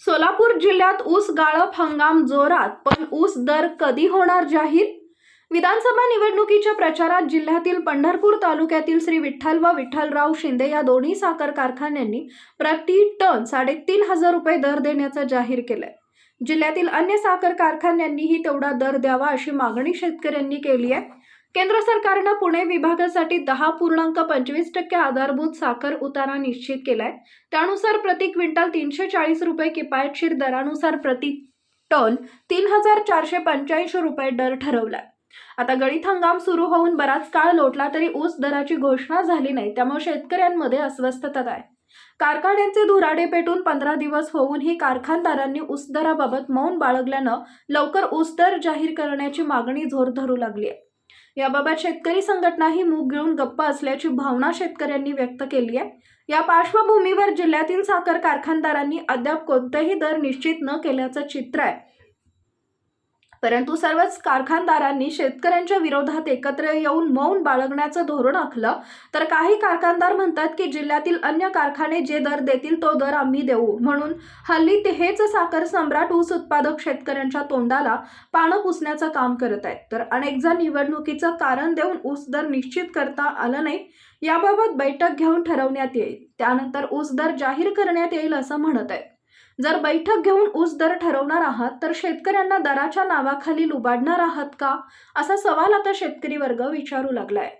सोलापूर जिल्ह्यात ऊस गाळप हंगाम जोरात पण ऊस दर कधी होणार जाहीर? विधानसभा निवडणुकीच्या प्रचारात जिल्ह्यातील पंढरपूर तालुक्यातील श्री विठ्ठल व विठ्ठलराव शिंदे या दोन्ही साखर कारखान्यांनी प्रति टन साडेतीन हजार रुपये दर देण्याचं जाहीर केलाय. जिल्ह्यातील अन्य साखर कारखान्यांनीही तेवढा दर द्यावा अशी मागणी शेतकऱ्यांनी केली आहे. केंद्र सरकारनं पुणे विभागासाठी दहा पूर्णांक पंचवीस टक्के आधारभूत साखर उतारा निश्चित केलाय. त्यानुसार प्रति क्विंटल तीनशे चाळीस रुपये किफायतशीर दरानुसार प्रति टन तीन हजार चारशे पंच्याऐंशी रुपये दर ठरवलाय. आता गळीत हंगाम सुरू होऊन बराच काळ लोटला तरी ऊस दराची घोषणा झाली नाही त्यामुळे शेतकऱ्यांमध्ये अस्वस्थता आहे. कारखान्यांचे धुराडे पेटून पंधरा दिवस होऊनही कारखानदारांनी ऊस दराबाबत मौन बाळगल्यानं लवकर ऊस दर जाहीर करण्याची मागणी जोर धरू लागली आहे याबाबत शेतकरी संघटना ही मूग गिळून गप्प असल्याची भावना शेतकऱ्यांनी व्यक्त केली आहे. या पार्श्वभूमीवर जिल्ह्यातील साखर कारखानदारांनी अद्याप कोणतेही दर निश्चित न केल्याचं चित्र आहे. परंतु सर्वच कारखानदारांनी शेतकऱ्यांच्या विरोधात एकत्र येऊन मौन बाळगण्याचं धोरण आखलं. तर काही कारखानदार म्हणतात की जिल्ह्यातील अन्य कारखाने जे दर देतील तो दर आम्ही देऊ. म्हणून हल्ली ते हेच साखर सम्राट ऊस उत्पादक शेतकऱ्यांच्या तोंडाला पानं पुसण्याचं काम करत आहेत. तर अनेक जण निवडणुकीचं कारण देऊन ऊस दर निश्चित करता आलं नाही याबाबत बैठक घेऊन ठरवण्यात येईल. त्यानंतर ऊस दर जाहीर करण्यात येईल असं म्हणत आहेत. जर बैठक घेऊन ऊस दर ठरवणार आहात तर शेतकऱ्यांना दराच्या नावाखाली लुबाडणार आहात का? असा सवाल आता शेतकरी वर्ग विचारू लागलाय.